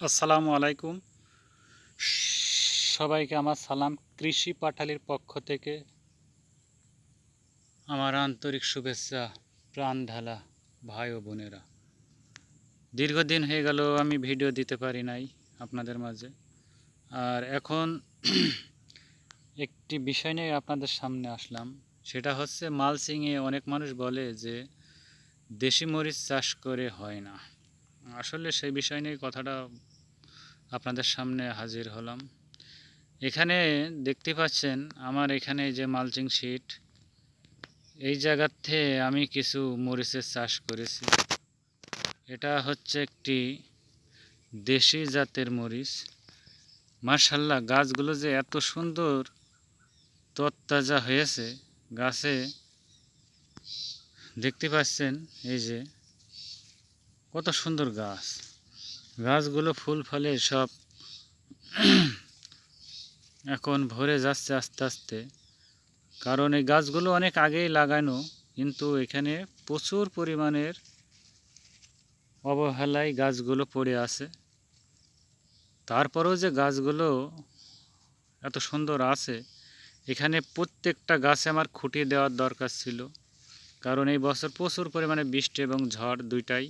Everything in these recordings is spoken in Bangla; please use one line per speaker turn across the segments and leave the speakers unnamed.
আসসালামু আলাইকুম। সবাইকে আমার সালাম। কৃষি পাঠালির পক্ষ থেকে আমার আন্তরিক শুভেচ্ছা প্রাণ ঢালা ভাই ও বোনেরা। দীর্ঘদিন হয়ে গেল, আমি ভিডিও দিতে পারি নাই আপনাদের মাঝে। আর এখন একটি বিষয় নিয়ে আপনাদের সামনে আসলাম। সেটা হচ্ছে মালসিংয়ে অনেক মানুষ বলে যে, দেশি মরিচ চাষ করে হয় না। আসলে সেই বিষয় নিয়ে কথাটা আপনাদের সামনে হাজির হলাম। এখানে দেখতে পাচ্ছেন আমার এখানে যে মালচিং শিট, এই জায়গাতে আমি কিছু মরিচের চাষ করেছি। এটা হচ্ছে একটি দেশি জাতের মরিচ। মার্শাল্লাহ গাছগুলো যে এত সুন্দর তত্তাজা হয়েছে, গাছে দেখতে পাচ্ছেন এই যে কত সুন্দর গাছ। গাছগুলো ফুল ফলে সব এখন ভরে যাচ্ছে আস্তে আস্তে। কারণ এই গাছগুলো অনেক আগেই লাগানো, কিন্তু এখানে প্রচুর পরিমাণের অবহেলায় গাছগুলো পড়ে আছে। তারপরেও যে গাছগুলো এত সুন্দর আছে, এখানে প্রত্যেকটা গাছে আমার খুঁটি দেওয়ার দরকার ছিল। কারণ এই বছর প্রচুর পরিমাণে বৃষ্টি এবং ঝড় দুইটাই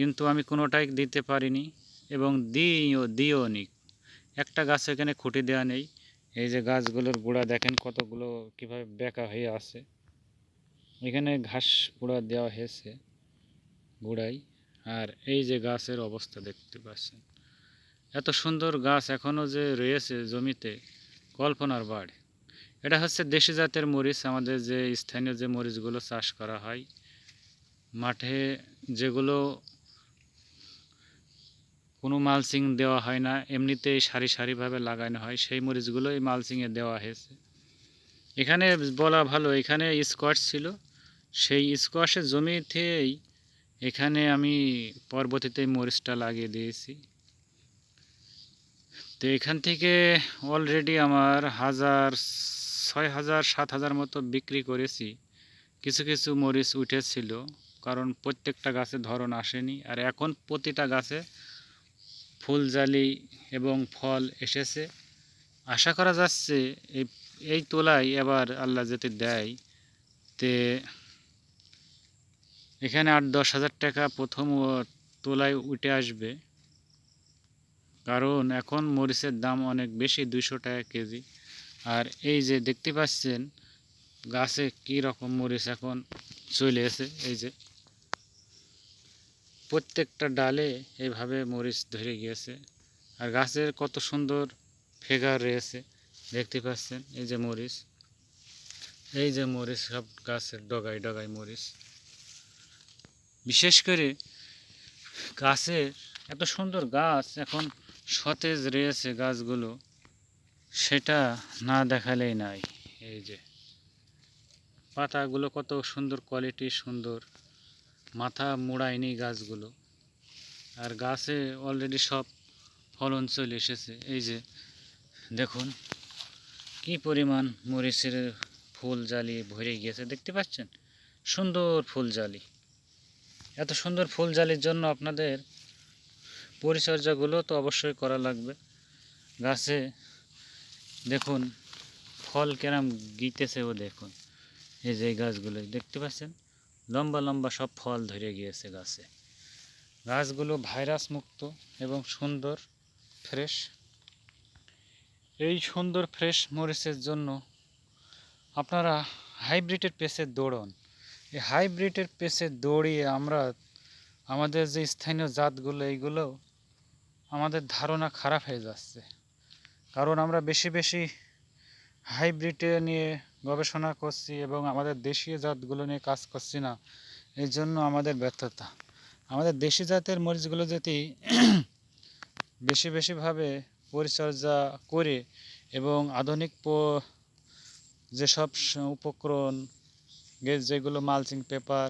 কিন্তু আমি কোনোটাই দিতে পারিনি এবং দিও দিও নি। একটা গাছ এখানে খুঁটি দেওয়া নেই। এই যে গাছগুলোর গোড়া দেখেন কতগুলো কীভাবে বেঁকা হয়ে আছে। এখানে ঘাস গুঁড়া দেওয়া হয়েছে গোড়ায়। আর এই যে গাছের অবস্থা দেখতে পাচ্ছেন। এত সুন্দর গাছ এখনও যে রয়েছে জমিতে, কল্পনার বাড়ি। এটা হচ্ছে দেশি জাতের মরিচ। আমাদের যে স্থানীয় যে মরিচগুলো চাষ করা হয়, মাঠে যেগুলো কোনো মালচিং দেওয়া হয় না। এমনিতেই সারি সারিভাবে লাগানো হয়। সেই মরিচগুলো এই মালচিংয়ে দেওয়া হয়েছে। এখানে বলা ভালো, এখানে স্কোয়াশ ছিল। সেই স্কোয়াশের জমিতেই এখানে আমি পরবর্তীতে মরিচটা লাগিয়ে দিয়েছি। তো এখান থেকে অলরেডি আমার হাজার ছয় হাজার, সাত হাজার মতো বিক্রি করেছি। কিছু কিছু মরিচ উঠেছিল, কারণ প্রত্যেকটা গাছে ধরন আসেনি। আর এখন প্রতিটা গাছে ফুল জালি এবং ফল এসেছে। আশা করা যাচ্ছে এই এই তোলায় এবার আল্লাহ যদি দেয় তে এখানে আট দশ হাজার টাকা প্রথম তোলায় উঠে আসবে। কারণ এখন মরিচের দাম অনেক বেশি, দুইশো টাকা কেজি। আর এই যে দেখতে পাচ্ছেন গাছে কি রকম মরিচ এখন চলে এসে, এই যে প্রত্যেকটা ডালে এইভাবে মরিচ ধরে গিয়েছে। আর গাছের কত সুন্দর ফেগার রয়েছে, দেখতে পাচ্ছেন? এই যে মরিচ। এই যে মরিচ, সব গাছের ডগায় ডগায় মরিচ। বিশেষ করে গাছের এত সুন্দর গাছ, এখন সতেজ রয়েছে গাছগুলো। সেটা না দেখালেই নাই। এই যে পাতাগুলো কত সুন্দর কোয়ালিটি সুন্দর। মাথা মোড়ায়নি গাছগুলো। আর গাছে অলরেডি সব ফলন চলে এসেছে। এই যে, দেখুন, কি পরিমাণ মরিচের ফুল জালি ভরে গিয়েছে, দেখতে পাচ্ছেন? সুন্দর ফুল জালি। এত সুন্দর ফুল জালির জন্য আপনাদের পরিচর্যাগুলো তো অবশ্যই করা লাগবে। গাছে, দেখুন, ফল কেরাম গিতেছে ও দেখুন। এই যে গাছগুলো দেখতে পাচ্ছেন? লম্বা লম্বা সব ফল ধরে গিয়েছে গাছে। গাছগুলো ভাইরাস মুক্ত এবং সুন্দর, ফ্রেশ। এই সুন্দর, ফ্রেশ মরিচের জন্য আপনারা হাইব্রিডের পেসে দৌড়ন। এই হাইব্রিডের পেসে দৌড়িয়ে আমরা আমাদের যে স্থানীয় জাতগুলো, এইগুলো আমাদের ধারণা খারাপ হয়ে যাচ্ছে। কারণ আমরা বেশি বেশি হাইব্রিডে নিয়ে গবেষণা করছি এবং আমাদের দেশীয় জাতগুলো নিয়ে কাজ করছি না, এই জন্য আমাদের ব্যর্থতা। আমাদের দেশি জাতের মরিচগুলো যদি বেশি বেশিভাবে পরিচর্যা করে এবং আধুনিক যেসব উপকরণ যেগুলো মালচিং পেপার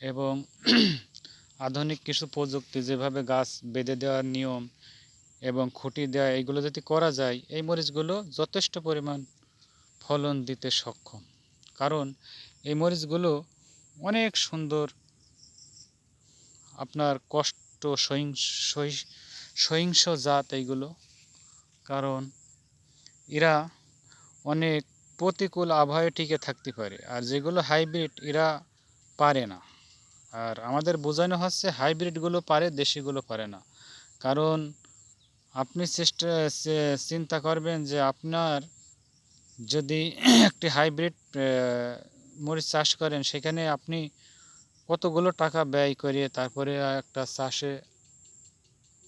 এবং আধুনিক কিছু প্রযুক্তি, যেভাবে গাছ বেঁধে দেওয়ার নিয়ম এবং খুঁটি দেওয়া এইগুলো যদি করা যায়, এই মরিচগুলো যথেষ্ট পরিমাণ ফলন দিতে সক্ষম। কারণ এই মরিচগুলো অনেক সুন্দর আপনার কষ্ট সহিং, সহিংস জাত এইগুলো। কারণ এরা অনেক প্রতিকূল আবহাওয়ায় টিকে থাকতে পারে আর যেগুলো হাইব্রিড এরা পারে না। আর আমাদের বোঝানো হচ্ছে হাইব্রিডগুলো পারে, দেশিগুলো পারে না। কারণ আপনি চেষ্টা চিন্তা করবেন যে আপনার যদি একটি হাইব্রিড মরিচ চাষ করেন, সেখানে আপনি কতগুলো টাকা ব্যয় করে তারপরে একটা চাষে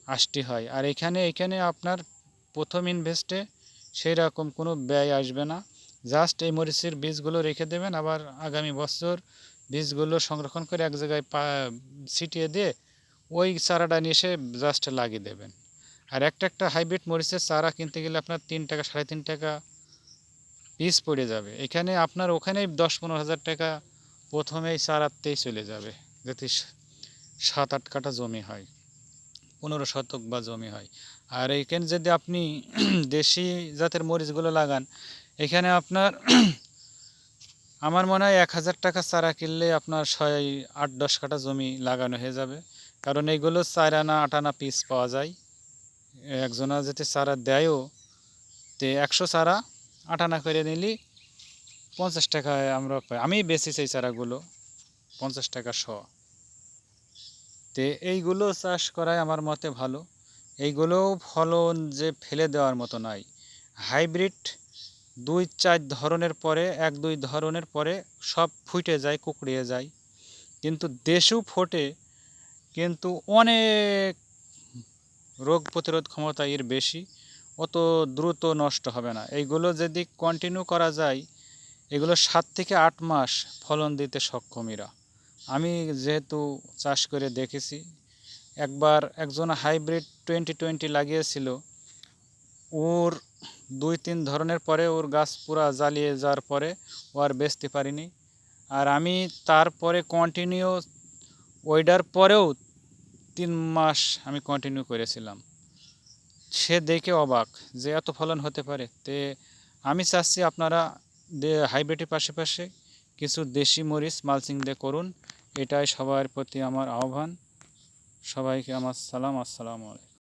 আসতে হয়? আর এখানে এখানে আপনার প্রথম ইনভেস্টে সেই রকম কোনো ব্যয় আসবে না। জাস্ট এই মরিচের বীজগুলো রেখে দেবেন, আবার আগামী বছর বীজগুলো সংরক্ষণ করে এক জায়গায় পা, ছিটিয়ে দিয়ে ওই চারাটা নিয়ে এসে জাস্ট লাগিয়ে দেবেন। আর একটা একটা হাইব্রিড মরিচের চারা কিনতে গেলে আপনার তিন টাকা, সাড়ে তিন টাকা পিস পড়ে যাবে। এখানে আপনার ওখানেই দশ পনেরো হাজার টাকা প্রথমেই চারাতেই চলে যাবে যদি সাত আট কাঠা জমি হয়, পনেরো শতক বা জমি হয়। আর এখানে যদি আপনি দেশি জাতের মরিচগুলো লাগান, এখানে আপনার আমার মনে হয় এক হাজার টাকা চারা কিনলে আপনার ছয় আট দশ কাঠা জমি লাগানো হয়ে যাবে। কারণ এইগুলো চার আনা আট আনা পিস পাওয়া যায়। একজনা যদি চারা দেয়ও, তে একশো চারা আট আনা করে নিলি, পঞ্চাশ টাকায় আমরা পাই। আমি বেশি সেই চারাগুলো, পঞ্চাশ টাকা শ। তে এইগুলো চাষ করাই আমার মতে ভালো। এইগুলো ফলন যে ফেলে দেওয়ার মতো নাই। হাইব্রিড দুই চার ধরনের পরে, এক দুই ধরনের পরে সব ফুটে যায়, কুকড়িয়ে যায়। কিন্তু দেশেও ফোটে, কিন্তু অনেক রোগ প্রতিরোধ ক্ষমতা এর বেশি। অত দ্রুত নষ্ট হবে না। এইগুলো যদি কন্টিনিউ করা যায়, এগুলো সাত থেকে আট মাস ফলন দিতে সক্ষম এরা। আমি যেহেতু চাষ করে দেখেছি, একবার একজন হাইব্রিড টোয়েন্টি টোয়েন্টি লাগিয়েছিল, ওর দুই তিন ধরনের পরে ওর গাছ পুরা জ্বালিয়ে যাওয়ার পরে ও আর বেচতে পারিনি। আর আমি তারপরে কন্টিনিউ ওইটার পরেও তিন মাস আমি কন্টিনিউ করেছিলাম। সে দেখে অবাক যে এত ফলন হতে পারে। তে আমি চাচ্ছি আপনারা হাইব্রিডের পাশাপাশি কিছু দেশি মরিচ, মালচিং দিয়ে করুন। এটাই সবার প্রতি আমার আহ্বান। সবাইকে আমার সালাম, আসসালামু আলাইকুম।